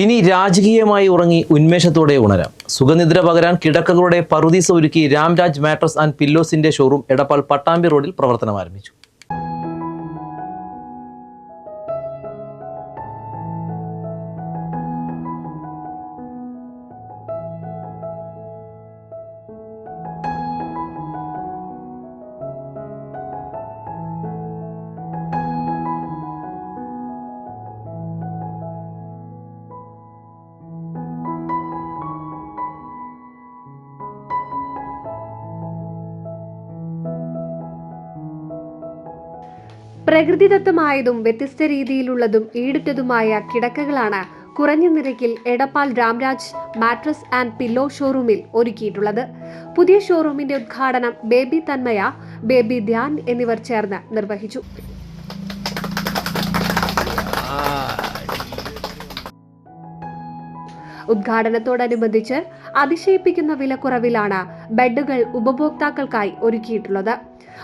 ഇനി രാജകീയമായി ഉറങ്ങി ഉന്മേഷത്തോടെ ഉണരാം. സുഖനിദ്ര പകരാൻ കിടക്കകളുടെ പറുദീസ ഒരുക്കി രാംരാജ് മാട്രസ് ആൻഡ് പില്ലോസിന്റെ ഷോറൂം എടപ്പാൾ പട്ടാമ്പി റോഡിൽ പ്രവർത്തനം ആരംഭിച്ചു പ്രകൃതിദത്തമായതും വ്യത്യസ്ത രീതിയിലുള്ളതും ഈടുറ്റതുമായ കിടക്കകളാണ് കുറഞ്ഞ നിരക്കിൽ Edappal Ramraj mattress and pillow ഷോറൂമിൽ ഒരുക്കിയിട്ടുള്ളത്. പുതിയ ഷോറൂമിന്റെ ഉദ്ഘാടനം ബേബി തന്മയ ബേബി ധ്യാൻ എന്നിവർ ചേർന്ന് നിർവഹിച്ചു. ഉദ്ഘാടനത്തോടനുബന്ധിച്ച് അതിശയിപ്പിക്കുന്ന വിലക്കുറവിലാണ് ബെഡുകൾ ഉപഭോക്താക്കൾക്കായി ഒരുക്കിയിട്ടുള്ളത്.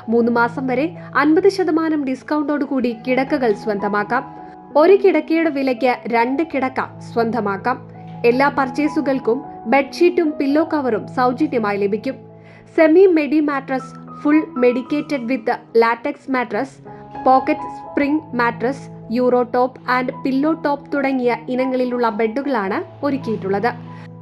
മൂന്ന് മാസം വരെ അൻപത് ശതമാനം ഡിസ്കൗണ്ടോടുകൂടി കിടക്കകൾ സ്വന്തമാക്കാം. ഒരു കിടക്കയുടെ വിലയ്ക്ക് രണ്ട് കിടക്ക സ്വന്തമാക്കാം. എല്ലാ പർച്ചേസുകൾക്കും ബെഡ്ഷീറ്റും പില്ലോ കവറും സൗജന്യമായി ലഭിക്കും. Semi medi mattress full medicated with latex mattress pocket spring mattress euro top and pillow top തുടങ്ങിയ ഇനങ്ങളിലുള്ള ബെഡുകളാണ് ഒരുക്കിയിട്ടുള്ളത്.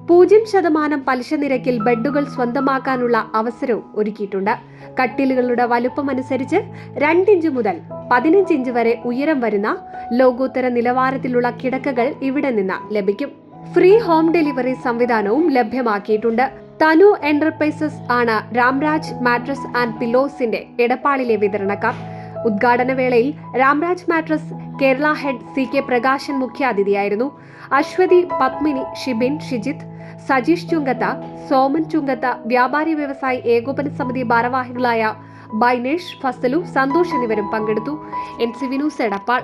പൂജ്യം ശതമാനം പലിശ നിരക്കിൽ ബെഡുകൾ സ്വന്തമാക്കാനുള്ള അവസരവും ഒരുക്കിയിട്ടുണ്ട്. കട്ടിലുകളുടെ വലുപ്പമനുസരിച്ച് രണ്ടിഞ്ച് മുതൽ പതിനഞ്ച് ഇഞ്ച് വരെ ഉയരം വരുന്ന ലോകോത്തര നിലവാരത്തിലുള്ള കിടക്കകൾ ഇവിടെ നിന്ന് ലഭിക്കും. ഫ്രീ ഹോം ഡെലിവറി സംവിധാനവും ലഭ്യമാക്കിയിട്ടുണ്ട്. തനു എന്റർപ്രൈസസ് ആണ് രാംരാജ് മാട്രസ് ആൻഡ് പിലോസിന്റെ എടപ്പാളിലെ വിതരണക്കാർ. ഉദ്ഘാടന വേളയിൽ Ramraj mattress Kerala head C K Prakashan മുഖ്യാതിഥിയായിരുന്നു. Aswathy Padmini Shibin Shijith Sajeesh Chunkath Soman Chunkath വ്യാപാരി വ്യവസായി ഏകോപന സമിതി ഭാരവാഹികളായ ബൈനേഷ് ഫസലു സന്തോഷ് എന്നിവരും പങ്കെടുത്തു എൻ സി വിനൂസ് എടപ്പാൾ